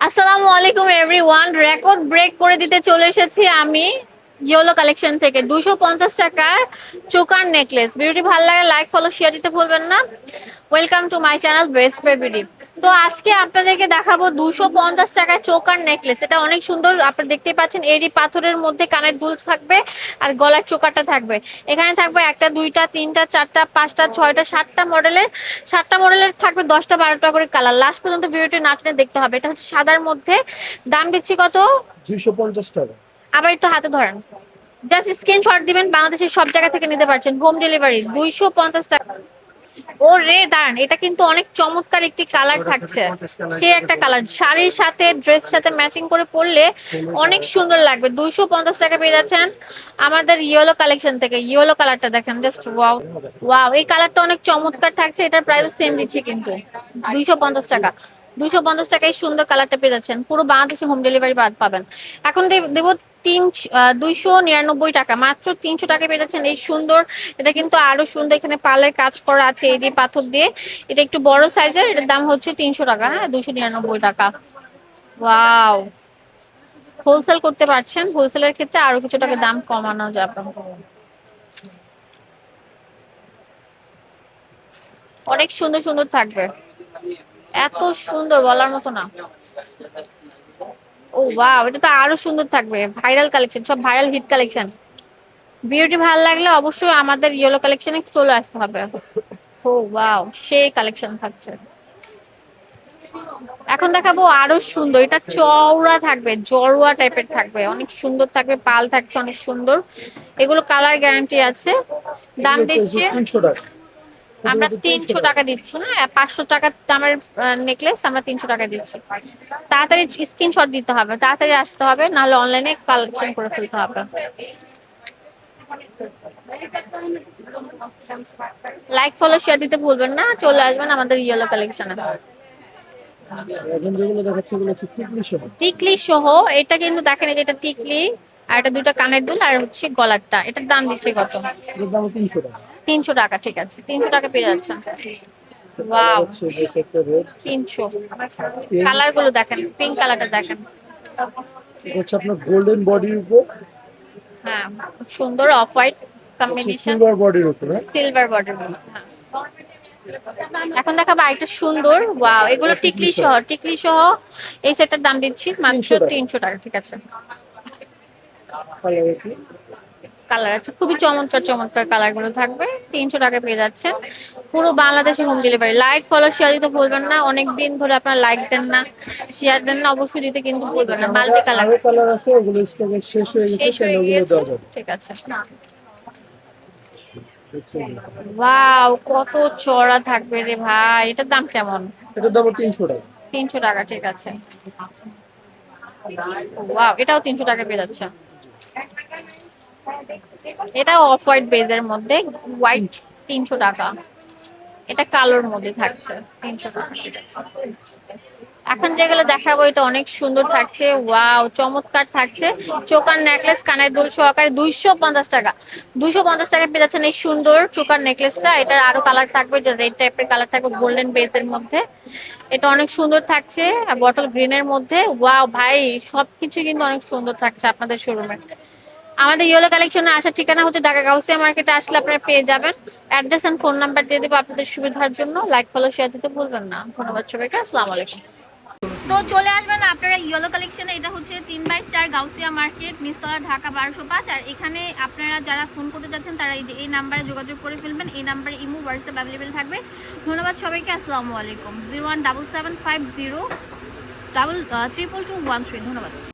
আসসালামু আলাইকুম everyone record break করে দিতে চলে এসেছি আমি ইয়েলো কালেকশন থেকে। দুশো পঞ্চাশ টাকার চোকার নেকলেস ভিডিওটি ভালো লাগে লাইক ফলো শেয়ার দিতে ভুলবেন না। Welcome to my channel best বেবিডি তো আজকে আপনাদেরকে দেখাবো দুশো পঞ্চাশ টাকায় চোকার নেকলেস এটা অনেক সুন্দর আপনারা দেখতেই পাচ্ছেন এরই পাথরের মধ্যে কানের দুল থাকবে আর গলার চোকারটা থাকবে। এখানে থাকবে একটা দুইটা তিনটা চারটা পাঁচটা ছয়টা সাতটা মডেলের সাতটা মডেলের থাকবে দশটা বারোটা করে কালার লাস্ট পর্যন্ত ভিডিওটি নাটনে দেখতে হবে। এটা হচ্ছে সাদার মধ্যে। দাম দিচ্ছি কত? দুইশো পঞ্চাশ টাকা। আবার একটু হাতে ধরেন। জাস্ট স্ক্রিনশট দিবেন বাংলাদেশের সব জায়গা থেকে নিতে পারছেন। হোম ডেলিভারি দুইশো পঞ্চাশ টাকা। ও রে দাঁড়ান এটা কিন্তু অনেক চমৎকার একটি কালার থাকছে। সে একটা কালার শাড়ির সাথে ড্রেস সাথে ম্যাচিং করে পরলে অনেক সুন্দর লাগবে। দুইশো পঞ্চাশ টাকা পেয়ে যাচ্ছেন আমাদের ইয়েলো কালেকশন থেকে। ইয়েলো কালারটা দেখেন জাস্ট ওয়াও ওয়াও এই কালারটা অনেক চমৎকার থাকছে এটার প্রাইস সেম দিচ্ছি কিন্তু। দুইশো পঞ্চাশ টাকা। দুইশো পঞ্চাশ টাকায় সুন্দর কালারটা পেয়ে যাচ্ছেন। পুরো বাংলাদেশে হোম ডেলিভারি বাদ পাবেন। এখন দেবো তিন দুইশো নিরানব্বই টাকা। মাত্র তিনশো টাকা পেয়ে যাচ্ছেন এই সুন্দর, এটা কিন্তু আরও সুন্দর এখানে পালের কাজ করা আছে এই দিয়ে পাথর দিয়ে। এটা একটু বড় সাইজের এটার দাম হচ্ছে তিনশো টাকা হ্যাঁ? দুইশো নিরানব্বই টাকা। ওয়াও হোলসেল করতে পারছেন। হোলসেলের ক্ষেত্রে আরও কিছু টাকা দাম কমানো যাবে অনেক সুন্দর সুন্দর থাকবে। এত সুন্দর বলার মতো না। ও ওয়াও এটা তো আরও সুন্দর থাকবে। ভাইরাল কালেকশন সব ভাইরাল হিট কালেকশন বিউটি ভালো লাগলে অবশ্যই আমাদের ইয়েলো কালেকশনে চলে আসতে হবে। ও ওয়াও সেই কালেকশন থাকছে। এখন দেখাবো আরও সুন্দর। এটা চওড়া থাকবে জড়ুয়া টাইপের থাকবে। অনেক সুন্দর থাকবে পাল থাকছে অনেক সুন্দর। এগুলো কালার গ্যারান্টি আছে। দাম দিচ্ছে। আমরা তিনশো টাকা দিচ্ছি না পাঁচশো টাকা দামের নেকলেস আমরা তিনশো টাকা দিচ্ছি। তাড়াতাড়ি স্ক্রিনশট দিতে হবে তাড়াতাড়ি আসতে হবে নাহলে অনলাইনে কালেকশন করে ফেলতে হবে। লাইক ফলো শেয়ার দিতে ভুলবেন না চলে আসবেন আমাদের ইয়েলো কালেকশনে এখন যেগুলো দেখাচ্ছে এগুলো হচ্ছে টিকলি সহ। টিকলি সহ এটা কিন্তু দেখেন যে এটা টিকলি আর এটা দুটো কানের দুল আর হচ্ছে গলারটা এটার দাম দিচ্ছে কত? এর দাম তিনশো টাকা। তিনশো টাকা ঠিক আছে। তিনশো টাকা পেয়ে যাচ্ছেন। ওয়াও তিনশো। কালারগুলো দেখেন পিঙ্ক কালারটা দেখেন। এটা হচ্ছে আপনার গোল্ডেন বডির উপর। হ্যাঁ সুন্দর অফ হোয়াইট কম্বিনেশন সিলভার বডির উপর হ্যাঁ? এখন দেখাবো আরেকটা সুন্দর ওয়াও এগুলো টিকলি সহ টিকলি সহ এই সেটটার দাম দিচ্ছি মাত্র তিনশো টাকা। ঠিক আছে। কালার আছে খুবই চমৎকার চমৎকার কালারগুলো থাকবে। তিনশো টাকা পেয়ে যাচ্ছে পুরো বাংলাদেশে home delivery like follow share দিতে ভুলবেন না। অনেক দিন ধরে আপনারা লাইক দেন না শেয়ার দেন না অবশ্যই দিতে কিন্তু ভুলবেন না। মাল্টি কালার কালার আছে ওগুলো স্টকে শেষ হয়ে গেছে শেষ হয়ে যাবে ঠিক আছে। ওয়াও কত চড়া থাকবে রে ভাই। এটার দাম কেমন? এটার দাম তিনশো টাকা। তিনশো টাকা ঠিক আছে। ওয়াও এটাও তিনশো টাকা পেয়ে যাচ্ছে। এটাও অফ হোয়াইট বেজের মধ্যে হোয়াইট তিনশো টাকা। এটা কালোর মধ্যে থাকছে, তিনশো টাকা এখন যেগুলো দেখাবো, এটা অনেক সুন্দর থাকছে। ওয়াও চমৎকার থাকছে। চোকার নেকলেস কানের দুল সহকারে দুইশো পঞ্চাশ টাকা। দুইশো পঞ্চাশ টাকা পেয়ে যাচ্ছেন এই সুন্দর চোকার নেকলেসটা এটার আরও কালার থাকবে, যে রেড টাইপের কালার থাকবে গোল্ডেন বেজের মধ্যে। এটা অনেক সুন্দর থাকছে বটল গ্রিনের মধ্যে। ওয়াও ভাই সবকিছু কিন্তু অনেক সুন্দর থাকছে আপনাদের শোরুমে আমাদের ইয়েলো কালেকশনে আসার ঠিকানা হচ্ছে ঢাকা গাউসিয়া মার্কেটে আসলে আপনারা পেয়ে যাবেন। অ্যাড্রেস এন্ড ফোন নাম্বার দিয়ে দেবো আপনাদের সুবিধার জন্য। লাইক ফলো শেয়ার দিতে ভুলবেন না। ধন্যবাদ সবাইকে। আসসালামু আলাইকুম। তো চলে আসবেন আপনারা ইয়েলো কালেকশনে এটা হচ্ছে তিন বাই চার গাউসিয়া মার্কেট, নিচতলা ঢাকা বারোশো পাঁচ। আর এখানে আপনারা যারা ফোন করতে যাচ্ছেন, তারা এই যে এই নাম্বারে যোগাযোগ করে ফেলবেন। এই নাম্বারে ইমো, হোয়াটসঅ্যাপ অ্যাভেলেবেল থাকবে। ধন্যবাদ সবাইকে। আসসালামু আলাইকুম। Zero one double seven five zero double triple two one three ধন্যবাদ।